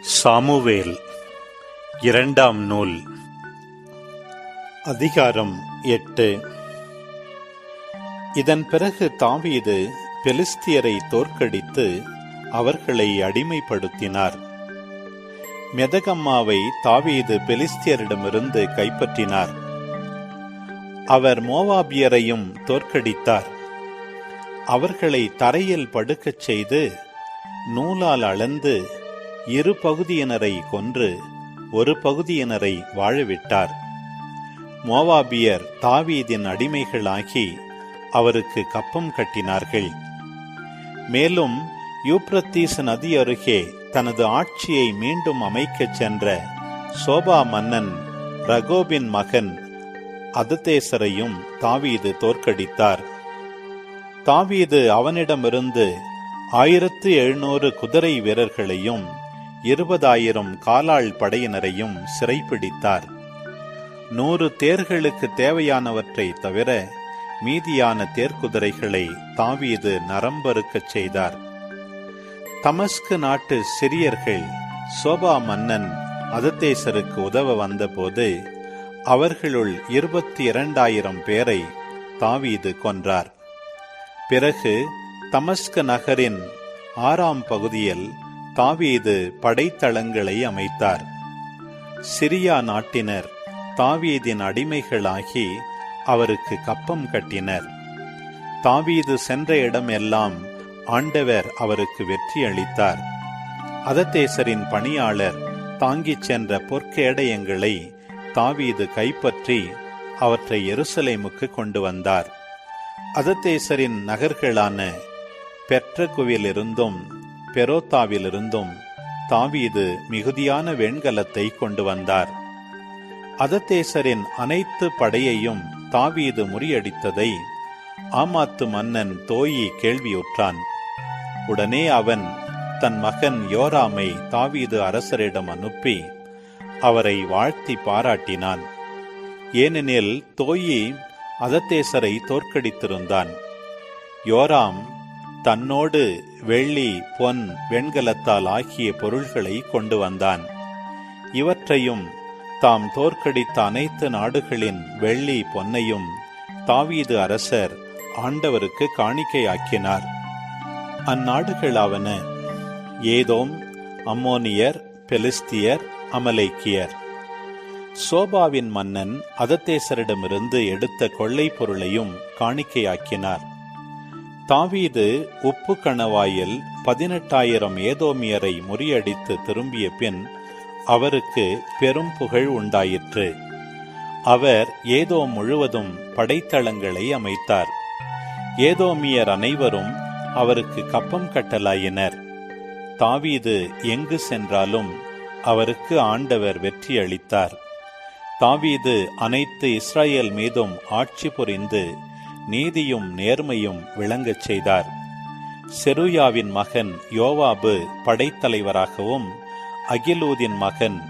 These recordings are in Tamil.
சாமுவேல் இரண்டாம் நூல் அதிகாரம் எட்டு. இதன் பிறகு தாவீது பெலிஸ்தியரை தோற்கடித்து அவர்களை அடிமைப்படுத்தினார். மெதகம்மாவை தாவீது பெலிஸ்தியரிடமிருந்து கைப்பற்றினார். அவர் மோவாபியரையும் தோற்கடித்தார். அவர்களை தரையில் படுக்கச் செய்து நூலால் அளந்து இரு பகுதியினரை கொன்று ஒரு பகுதியினரை வாழவிட்டார். மோவாபியர் தாவீதின் அடிமைகளாகி அவருக்கு கப்பம் கட்டினார்கள். மேலும் யூப்ரத்தீஸ் நதி அருகே தனது ஆட்சியை மீண்டும் அமைக்கச் சென்ற சோபா மன்னன் ரகோபின் மகன் அததேசரையும் தாவீது தோற்கடித்தார். தாவீது அவனிடமிருந்து ஆயிரத்து எழுநூறு குதிரை வீரர்களையும் இருபதாயிரம் காலாள் படையினரையும் சிறைப்பிடித்தார். நூறு தேர்களுக்கு தேவையானவற்றை தவிர மீதியான தேர்க்குதிரைகளை தாவீது நரம்பறுக்கச் செய்தார். தமஸ்கு நாட்டு சிறியர்கள் சோபா மன்னன் அதத்தேசருக்கு உதவ வந்தபோது அவர்களுள் இருபத்தி இரண்டாயிரம் பேரை தாவீது கொன்றார். பிறகு தமஸ்க நகரின் ஆறாம் பகுதியில் தாவீது படைத்தளங்களை அமைத்தார். சிரியா நாட்டினர் தாவீதின் அடிமைகளாகி அவருக்கு கப்பம் கட்டினர். தாவீது சென்ற இடமெல்லாம் ஆண்டவர் அவருக்கு வெற்றி அளித்தார். அதத்தேசரின் பணியாளர் தாங்கிச் சென்ற பொற்கேடயங்களை தாவீது கைப்பற்றி அவற்றை எருசலேமுக்கு கொண்டு வந்தார். அதத்தேசரின் நகர்களான பெற்றகுவிலிருந்தும் பெரோத்தாவிலிருந்தும் தாவீது மிகுதியான வெண்கலத்தை கொண்டு வந்தார். அதத்தேசரின் அனைத்து படையையும் தாவீது முறியடித்ததை ஆமாத்து மன்னன் தோயி கேள்வியுற்றான். உடனே அவன் தன் மகன் யோராமை தாவீது அரசரிடம் அனுப்பி அவரை வாழ்த்தி பாராட்டினான். ஏனெனில் தோயி அதத்தேசரை தோற்கடித்திருந்தான். யோராம் தன்னோடு வெள்ளி பொன் வெண்கலத்தால் ஆகிய பொருள்களை கொண்டு வந்தான். இவற்றையும் தாம் தோற்கடித்த அனைத்து நாடுகளின் வெள்ளி பொன்னையும் தாவீது அரசர் ஆண்டவருக்கு காணிக்கையாக்கினார். அந்நாடுகளாவன ஏதோம் அம்மோனியர் பெலிஸ்தியர் அமலேக்கியர். சோபாவின் மன்னன் அதத்தேசரிடமிருந்து எடுத்த கொள்ளை பொருளையும் காணிக்கையாக்கினார். தாவீது உப்பு கணவாயில் பதினெட்டாயிரம் ஏதோமியரை முறியடித்து திரும்பிய பின் அவருக்கு பெரும் புகழ் உண்டாயிற்று. அவர் ஏதோ முழுவதும் படைத்தளங்களை அமைத்தார். ஏதோமியர் அனைவரும் அவருக்கு கப்பம் கட்டலாயினர். தாவீது எங்கு சென்றாலும் அவருக்கு ஆண்டவர் வெற்றி அளித்தார். தாவீது அனைத்து இஸ்ரேல் மீதும் ஆட்சி புரிந்து நீதியும் நேர்மையும் விளங்கச் செய்தார். செருயாவின் மகன் யோவாபு படைத்தலைவராகவும் அகிலூதின் மகன்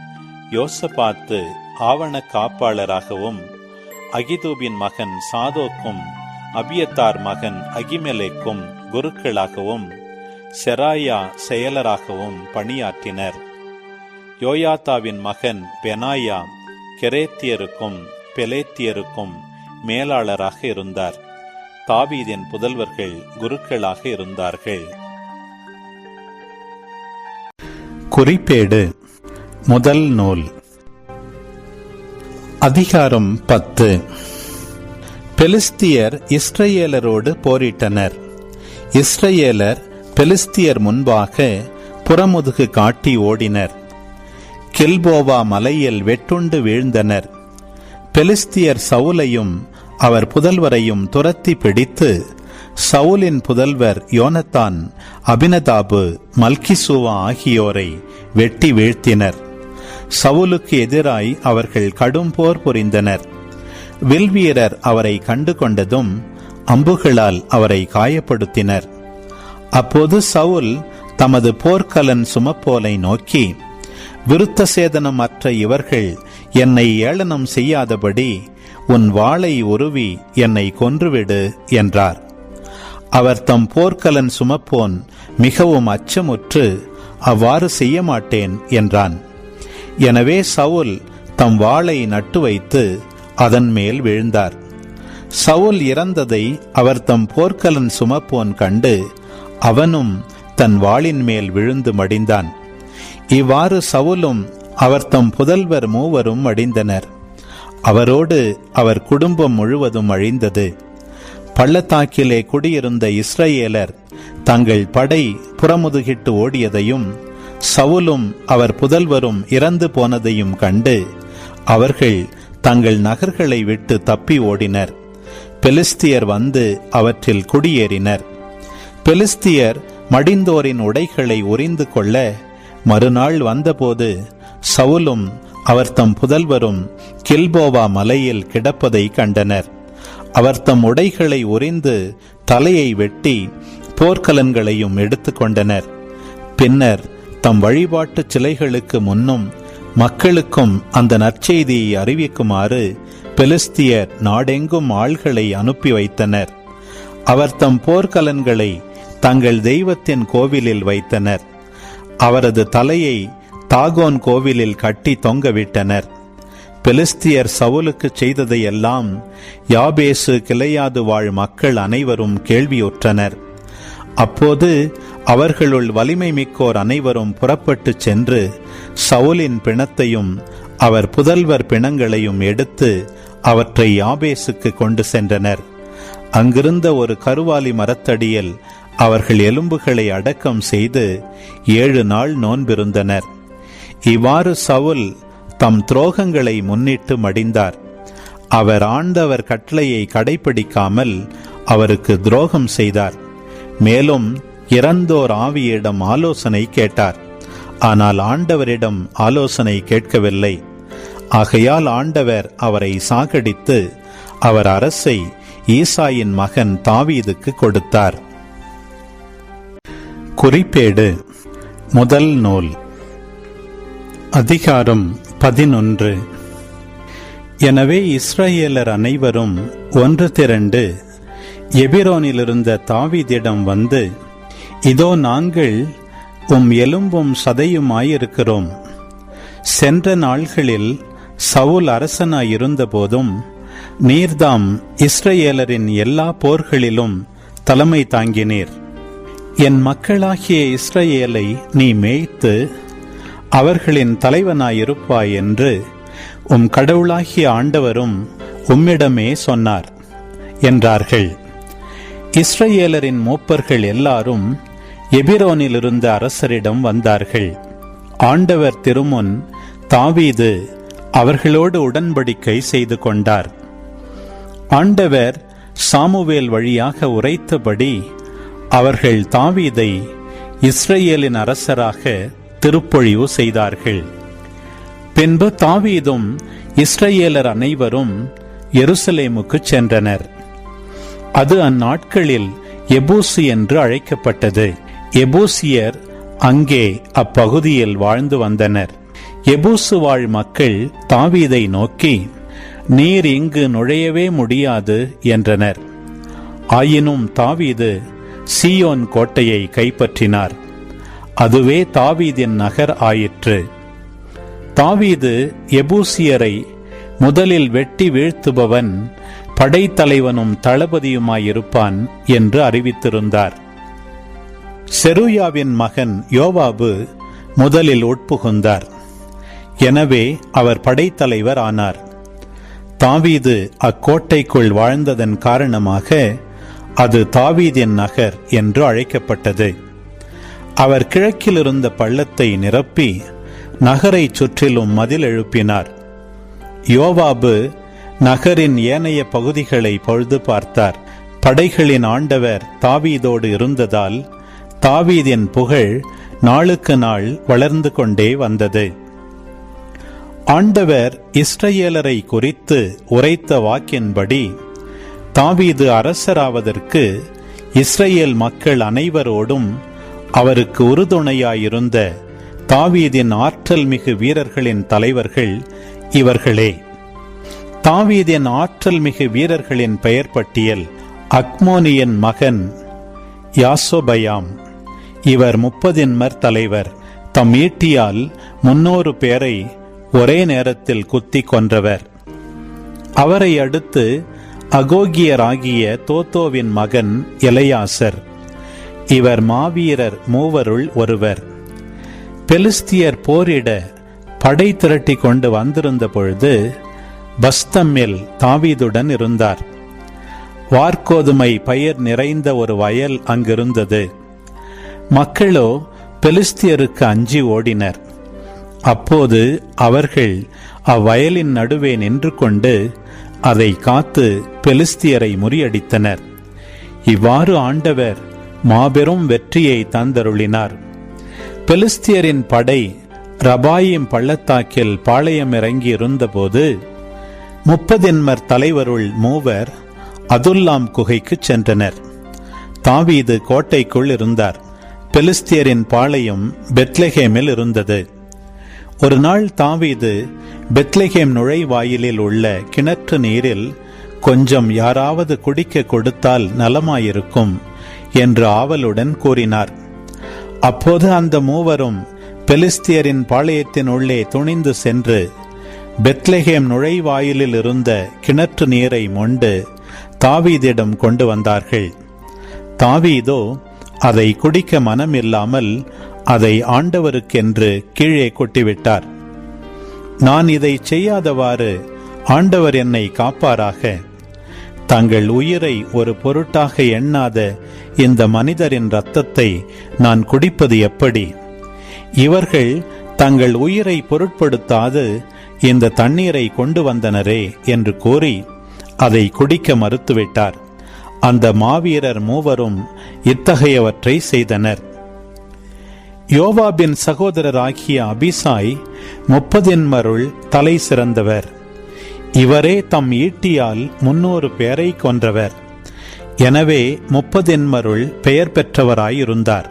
யோசபாத்து ஆவண காப்பாளராகவும் அகிதூபின் மகன் சாதோக்கும் அபியத்தார் மகன் அகிமெலேக்கும் குருக்களாகவும் செராயா செயலராகவும் பணியாற்றினர். யோயாத்தாவின் மகன் பெனாயா கெரேத்தியருக்கும் பெலேத்தியருக்கும் மேலாளராக இருந்தார். தாவீதின் புதல்வர்கள் குருக்களாக இருந்தார்கள். குறிப்பேடு. முதல் நூல். அதிகாரம் பத்து. பெலிஸ்தியர் இஸ்ரேலரோடு போரிட்டனர். இஸ்ரேலர் பெலிஸ்தியர் முன்பாக புறமுதுகு காட்டி ஓடினர். கில்போவா மலையில் வெட்டுண்டு வீழ்ந்தனர். பெலிஸ்தியர் சவுலையும் அவர் புதல்வரையும் துரத்தி பிடித்து சவுலின் புதல்வர் யோனத்தான் அபினதாபு மல்கிசுவா ஆகியோரை வெட்டி வீழ்த்தினர். சவுலுக்கு எதிராய் அவர்கள் கடும் போர் புரிந்தனர். வில்வீரர் அவரை கண்டு கொண்டதும் அம்புகளால் அவரை காயப்படுத்தினர். அப்போது சவுல் தமது போர்க்கலன் சுமப்போலை நோக்கி விருத்த சேதனம் அற்ற இவர்கள் என்னை ஏளனம் செய்யாதபடி உன் வாளை உருவி என்னை கொன்றுவிடு என்றார். அவர் தம் போர்க்கலன் சுமப்போன் மிகவும் அச்சமுற்று அவ்வாறு செய்ய மாட்டேன் என்றான். எனவே சவுல் தம் வாளை நட்டு வைத்து அதன் மேல் விழுந்தார். சவுல் இறந்ததை அவர் தம் போர்க்கலன் சுமப்போன் கண்டு அவனும் தன் வாளின் மேல் விழுந்து மடிந்தான். இவ்வாறு சவுலும் அவர் தம் புதல்வர் மூவரும் மடிந்தனர். அவரோடு அவர் குடும்பம் முழுவதும் அழிந்தது. பள்ளத்தாக்கிலே குடியிருந்த இஸ்ரேலர் தங்கள் படை புறமுதுகிட்டு ஓடியதையும் சவுலும் அவர் புதல்வரும் இறந்து போனதையும் கண்டு அவர்கள் தங்கள் நகர்களை விட்டு தப்பி ஓடினர். பெலிஸ்தியர் வந்து அவற்றில் குடியேறினர். பெலிஸ்தியர் மடிந்தோரின் உடைகளை உறிந்து கொள்ள மறுநாள் வந்தபோது சவுலும் அவர் தம் புதல்வரும் கில்போவா மலையில் கிடப்பதை கண்டனர். அவர் தம் உடைகளை உறிந்து தலையை வெட்டி போர்க்கலன்களையும் எடுத்துக்கொண்டனர் பின்னர் தம் வழிபாட்டு சிலைகளுக்கு முன்னும் மக்களுக்கும் அந்த நற்செய்தியை அறிவிக்குமாறு பெலிஸ்தியர் நாடெங்கும் ஆள்களை அனுப்பி வைத்தனர். அவர் தம் போர்க்கலன்களை தங்கள் தெய்வத்தின் கோவிலில் வைத்தனர். அவரது தலையை தாகோன் கோவிலில் கட்டி தொங்கவிட்டனர். பெலிஸ்தியர் சவுலுக்கு செய்ததையெல்லாம் யாபேசு கிளையாது வாழ் மக்கள் அனைவரும் கேள்வியுற்றனர். அப்போது அவர்களுள் வலிமை மிக்கோர் அனைவரும் புறப்பட்டு சென்று சவுலின் பிணத்தையும் அவர் புதல்வர் பிணங்களையும் எடுத்து அவற்றை யாபேசுக்கு கொண்டு சென்றனர். அங்கிருந்த ஒரு கருவாலி மரத்தடியில் அவர்கள் எலும்புகளை அடக்கம் செய்து ஏழு நாள் நோன்பிருந்தனர். இவ்வாறு சவுல் தம் துரோகங்களை முன்னிட்டு மடிந்தார். அவர் ஆண்டவர் கட்டளையை கடைபிடிக்காமல் அவருக்கு துரோகம் செய்தார். மேலும் இறந்தோர் ஆவியிடம் ஆலோசனை கேட்டார். ஆனால் ஆண்டவரிடம் ஆலோசனை கேட்கவில்லை. ஆகையால் ஆண்டவர் அவரை சாகடித்து அவர் அரசை ஈசாயின் மகன் தாவீதுக்கு கொடுத்தார். குறிப்பேடு முதல் நூல். அதிகாரம் பதினொன்று. எனவே இஸ்ரேலர் அனைவரும் ஒன்று திரண்டு எபிரோனிலிருந்த தாவிதிடம் வந்து இதோ நாங்கள் உம் எலும்பும் சதையுமாயிருக்கிறோம். சென்ற நாள்களில் சவுல் அரசனாயிருந்தபோதும் நீர்தாம் இஸ்ரேலரின் எல்லா போர்களிலும் தலைமை தாங்கினீர். என் மக்களாகிய இஸ்ரேலை நீ மேய்த்து அவர்களின் தலைவனாயிருப்பாய் என்று உம் கடவுளாகிய ஆண்டவரும் உம்மிடமே சொன்னார் என்றார்கள். இஸ்ரேலரின் மூப்பர்கள் எல்லாரும் எபிரோனில் இருந்த அரசரிடம் வந்தார்கள். ஆண்டவர் திருமுன் தாவீது அவர்களோடு உடன்படிக்கை செய்து கொண்டார். ஆண்டவர் சாமுவேல் வழியாக உரைத்தபடி அவர்கள் தாவீதை இஸ்ரேலின் அரசராக திருப்பொழிவு செய்தார்கள். பின்பு தாவீதும் இஸ்ரேலர் அனைவரும் எருசலேமுக்கு சென்றனர். அது அந்நாட்களில் எபூசி என்று அழைக்கப்பட்டது. எபூசியர் அங்கே அப்பகுதியில் வாழ்ந்து வந்தனர். எபூசு வாழ் மக்கள் தாவீதை நோக்கி நீர் இங்கு நுழையவே முடியாது என்றனர். ஆயினும் தாவீது சியோன் கோட்டையை கைப்பற்றினார். அதுவே தாவீதின் நகர் ஆயிற்று. தாவீது எபூசியரை முதலில் வெட்டி வீழ்த்துபவன் படைத்தலைவனும் தளபதியுமாயிருப்பான் என்று அறிவித்திருந்தார். செருயாவின் மகன் யோவாபு முதலில் உட்புகுந்தார். எனவே அவர் படைத்தலைவர் ஆனார். தாவீது அக்கோட்டைக்குள் வாழ்ந்ததன் காரணமாக அது தாவீதின் நகர் என்று அழைக்கப்பட்டது. அவர் கிழக்கில் இருந்த பள்ளத்தை நிரப்பி நகரை சுற்றிலும் மதில் எழுப்பினார். யோவாபு நகரின் ஏனைய பகுதிகளை பொழுது பார்த்தார். படைகளின் ஆண்டவர் தாவீதோடு இருந்ததால் தாவீதின் புகழ் நாளுக்கு நாள் வளர்ந்து கொண்டே வந்தது. ஆண்டவர் இஸ்ரேலரை குறித்து உரைத்த வாக்கின்படி தாவீது அரசராவதற்கு இஸ்ரேல் மக்கள் அனைவரோடும் அவருக்கு உறுதுணையாயிருந்த தாவீதின் ஆற்றல் மிகு வீரர்களின் தலைவர்கள் இவர்களே. தாவீதின் ஆற்றல் மிகு வீரர்களின் பெயர் பட்டியல் அக்மோனியின் மகன் யாசோபயாம். இவர் முப்பதின்மர் தலைவர் தம் ஈட்டியால் முன்னூறு பேரை ஒரே நேரத்தில் குத்தி கொன்றவர். அவரை அடுத்து அகோகியராகிய தோத்தோவின் மகன் இளையாசர் இவர் மாவீரர் மூவருள் ஒருவர். பெலிஸ்தியர் போரிட படை திரட்டி கொண்டு வந்திருந்த பொழுது பஸ்தம்மில் தாவீதுடன் இருந்தார். வார்கோதுமை பயிர் நிறைந்த ஒரு வயல் அங்கிருந்தது. மக்களோ பெலிஸ்தியருக்கு அஞ்சி ஓடினர். அப்போது அவர்கள் அவ்வயலின் நடுவே நின்று கொண்டு அதை காத்து பெலிஸ்தியரை முறியடித்தனர். இவ்வாறு ஆண்டவர் மாபெரும் வெற்றியை தந்தருளினார். பெலிஸ்தியரின் படை ரபாயிம் பள்ளத்தாக்கில் பாளையம் இறங்கி இருந்தபோது முப்பதென்மர் தலைவருள் மூவர் அதுல்லாம் குகைக்கு சென்றனர். தாவீது கோட்டைக்குள் இருந்தார். பெலிஸ்தியரின் பாளையம் பெத்லஹேமில் இருந்தது. ஒரு நாள் தாவீது பெத்லஹேம் நுழைவாயிலில் உள்ள கிணற்று நீரில் கொஞ்சம் யாராவது குடிக்க கொடுத்தால் நலமாயிருக்கும். என்று ஆவலுடன் கூறினார். அப்போது அந்த மூவரும் பெலிஸ்தியரின் பாளையத்தின் உள்ளே துணிந்து சென்று பெத்லஹேம் நுழைவாயிலில் இருந்த கிணற்று நீரை மொண்டு தாவீதிடம் கொண்டு வந்தார்கள். தாவீதோ அதை குடிக்க மனமில்லாமல் அதை ஆண்டவருக்கென்று கீழே கொட்டிவிட்டார். நான் இதை செய்யாதவாறு ஆண்டவர் என்னை காப்பாராக. தங்கள் உயிரை ஒரு பொருட்டாக எண்ணாத இந்த மனிதரின் இரத்தத்தை நான் குடிப்பது எப்படி? இவர்கள் தங்கள் உயிரை பொருட்படுத்தாது இந்த தண்ணீரை கொண்டு வந்தனரே என்று கூறி அதை குடிக்க மறுத்துவிட்டார். அந்த மாவீரர் மூவரும் இத்தகையவற்றை செய்தனர். யோவாபின் சகோதரராகிய அபிசாய் முப்பதின்மருள் தலை சிறந்தவர். இவரே தம் ஈட்டியால் முன்னூறு பேரை கொன்றவர். எனவே முப்பதென்மருள் பெயர் பெற்றவராயிருந்தார்.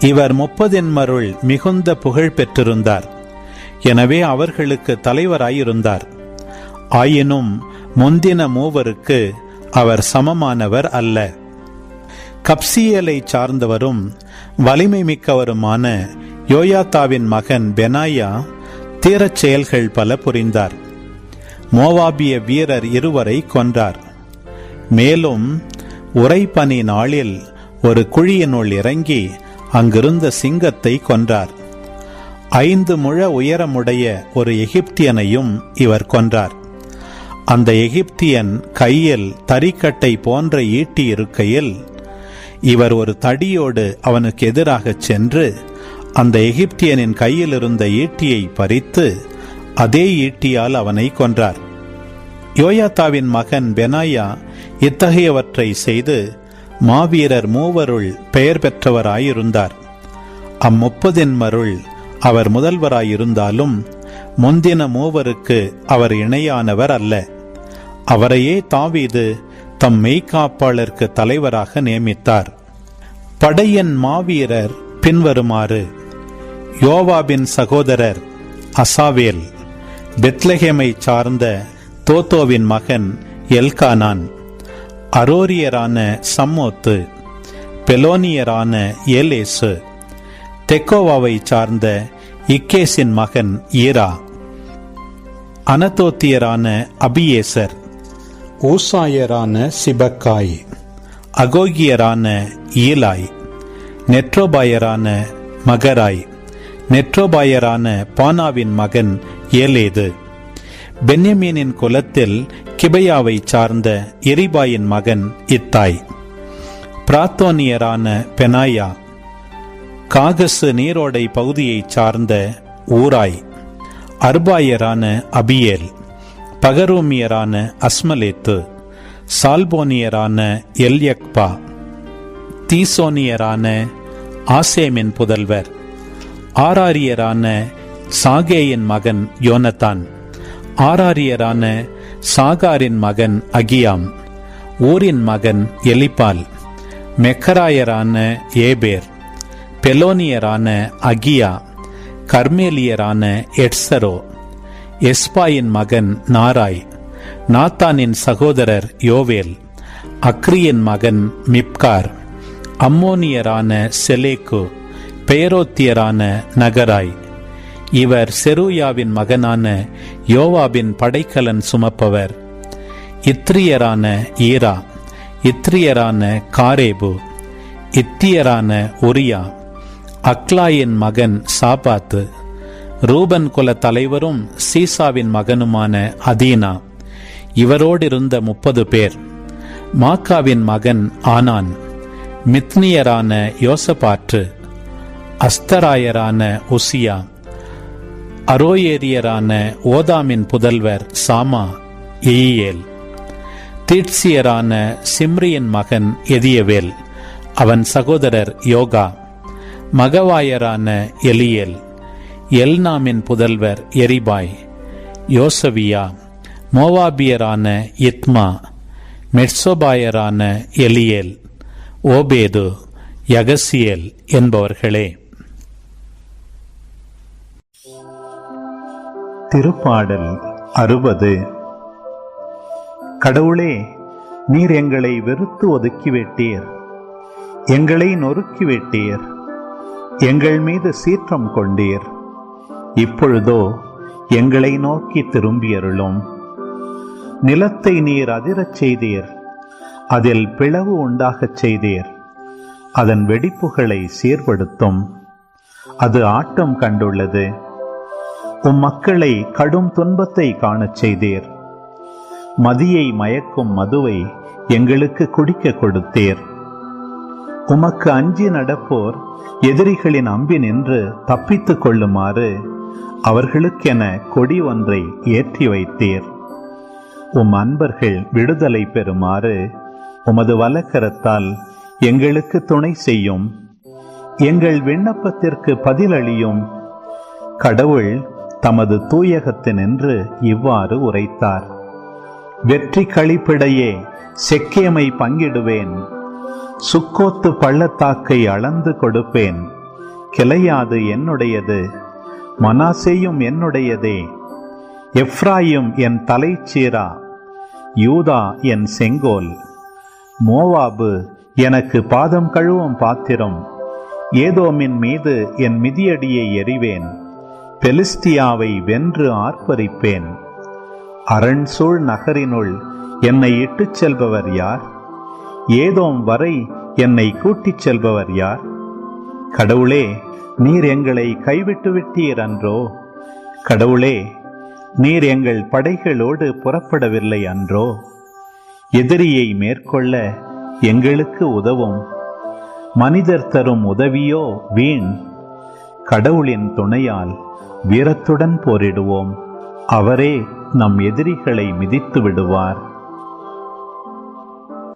இவர் முப்பதென்மருள் மிகுந்த புகழ் பெற்றிருந்தார். எனவே அவர்களுக்கு தலைவராயிருந்தார். ஆயினும் முந்தின மூவருக்கு அவர் சமமானவர் அல்ல. கப்சியலை சார்ந்தவரும் வலிமை மிக்கவருமான யோயாத்தாவின் மகன் பெனாயா தீரச் செயல்கள் பல புரிந்தார். மோவாபிய வீரர் இருவரை கொன்றார். மேலும் உரைப்பனி நாளில் ஒரு குழியினுள் இறங்கி அங்கிருந்த சிங்கத்தை கொன்றார். ஐந்து முழ உயரமுடைய ஒரு எகிப்தியனையும் இவர் கொன்றார். அந்த எகிப்தியன் கையில் தறிக்கட்டை போன்ற ஈட்டி இருக்கையில் இவர் ஒரு தடியோடு அவனுக்கு எதிராகச் சென்று அந்த எகிப்தியனின் கையில் இருந்த ஈட்டியை பறித்து அதே ஈட்டியால் அவனை கொன்றார். யோயாத்தாவின் மகன் பெனாயா இத்தகையவற்றை செய்து மாவீரர் மூவருள் பெயர் பெற்றவராயிருந்தார். அம்முப்பதின்மருள் அவர் முதல்வராயிருந்தாலும் முந்தின மூவருக்கு அவர் இணையானவர் அல்ல. அவரையே தாவீது தம் மெய்காப்பாளருக்கு தலைவராக நியமித்தார். படையின் மாவீரர் பின்வருமாறு யோவாபின் சகோதரர் அசாவேல் பெத்லஹேமை சார்ந்த தோத்தோவின் மகன் எல்கானான். அரோரியரான சம்மோத்து பெலோனியரான ஏலேசு தெக்கோவாவை சார்ந்த இக்கேசின் மகன் ஈரா அனதோத்தியரான அபியேசர் ஊசாயரான சிபக்காய் அகோகியரான ஈலாய் நெட்ரோபாயரான மகராய் நெட்ரோபாயரான பானாவின் மகன் ஏலேது. பென்யமீனின் குலத்தில் கிபையாவை சார்ந்த எரிபாயின் மகன் இத்தாய். பிராத்தோனியரான பெனாயா காகசு நீரோடை பகுதியைச் சார்ந்த ஊராய். அர்பாயரான அபியேல் பகரூமியரான அஸ்மலேத்து சால்போனியரான எல்யக்பா தீசோனியரான ஆசேமின் புதல்வர் ஆராரியரான சாகேயின் மகன் யோனத்தான் ஆராரியரான சாகாரின் மகன் அகியாம் ஊரின் மகன் எலிபால் மெக்கராயரான ஏபேர் பெலோனியரான அகியா கர்மேலியரான எட்சரோ எஸ்பாயின் மகன் நாராய் நாத்தானின் சகோதரர் யோவேல் அக்ரியின் மகன் மிப்கார் அம்மோனியரான செலேக்கு பெயரோத்தியரான நகராய். இவர் செருயாவின் மகனான யோவாபின் படைக்கலன் சுமப்பவர். இத்ரியரான ஈரா இத்ரியரான காரேபு இத்தியரான உரியா அக்லாயின் மகன் சாபாத்து ரூபன் குல தலைவரும் சீசாவின் மகனுமான அதீனா. இவரோடிருந்த முப்பது பேர். மாக்காவின் மகன் ஆனான். மித்னியரான யோசபாற்று அஸ்தராயரான உசியா. அரோயேரியரான ஓதாமின் புதல்வர் சாமா எயியேல். தீட்சியரான சிம்ரியின் மகன் எதியவேல். அவன் சகோதரர் யோகா. மகவாயரான எலியேல். எல்நாமின் புதல்வர் எரிபாய். யோசவியா. மோவாபியரான இத்மா. மெட்சோபாயரான எலியேல். ஓபேது. யகசியேல் என்பவர்களே. திருப்பாடல் அறுபது. கடவுளே நீர் எங்களை வெறுத்து ஒதுக்கிவிட்டீர். எங்களை நொறுக்கிவிட்டீர். எங்கள் மீது சீற்றம் கொண்டீர். இப்பொழுதோ எங்களை நோக்கி திரும்பியருளும். நிலத்தை நீர் அதிரச் செய்தீர். அதில் பிளவு உண்டாகச் செய்தீர். அதன் வெடிப்புகளை சீர்படுத்தும். அது ஆட்டம் கண்டுள்ளது. உம் மக்களை கடும் துன்பத்தை காணச் செய்தீர். மதியை மயக்கும் மதுவை எங்களுக்கு குடிக்க கொடுத்தீர். உமக்கு அஞ்சி நடப்போர் எதிரிகளின் அம்பினின்று தப்பித்துக் கொள்ளுமாறு அவர்களுக்கென கொடி ஒன்றை ஏற்றி வைத்தீர். உம் அன்பர்கள் விடுதலை பெறுமாறு உமது வலக்கரத்தால் எங்களுக்கு துணை செய்யும். எங்கள் விண்ணப்பத்திற்கு பதிலளியும். கடவுள் தமது தூயகத்தினின்று இவ்வாறு உரைத்தார். வெற்றி கழிப்பிடையே செக்கேமை பங்கிடுவேன். சுக்கோத்து பள்ளத்தாக்கை அளந்து கொடுப்பேன். கிளையாது என்னுடையது. மனாசேயும் என்னுடையதே. எஃப்ராயும் என் தலைச்சீரா. யூதா என் செங்கோல். மோவாபு எனக்கு பாதம் கழுவும் பாத்திரம். ஏதோமின் மீது என் மிதியடியை எறிவேன். பெலிஸ்தியாவை வென்று ஆர்ப்பரிப்பேன். அரண்சூழ் நகரினுள் என்னை இட்டுச் செல்பவர் யார்? ஏதோம் வரை என்னை கூட்டிச் செல்பவர் யார்? கடவுளே நீர் எங்களை கைவிட்டு விட்டீர் அன்றோ? கடவுளே நீர் எங்கள் படைகளோடு புறப்படவில்லை அன்றோ? எதிரியை மேற்கொள்ள எங்களுக்கு உதவும். மனிதர் தரும் உதவியோ வீண்? கடவுளின் துணையால் வீரத்துடன் போரிடுவோம். அவரே நம் எதிரிகளை மிதித்து விடுவார்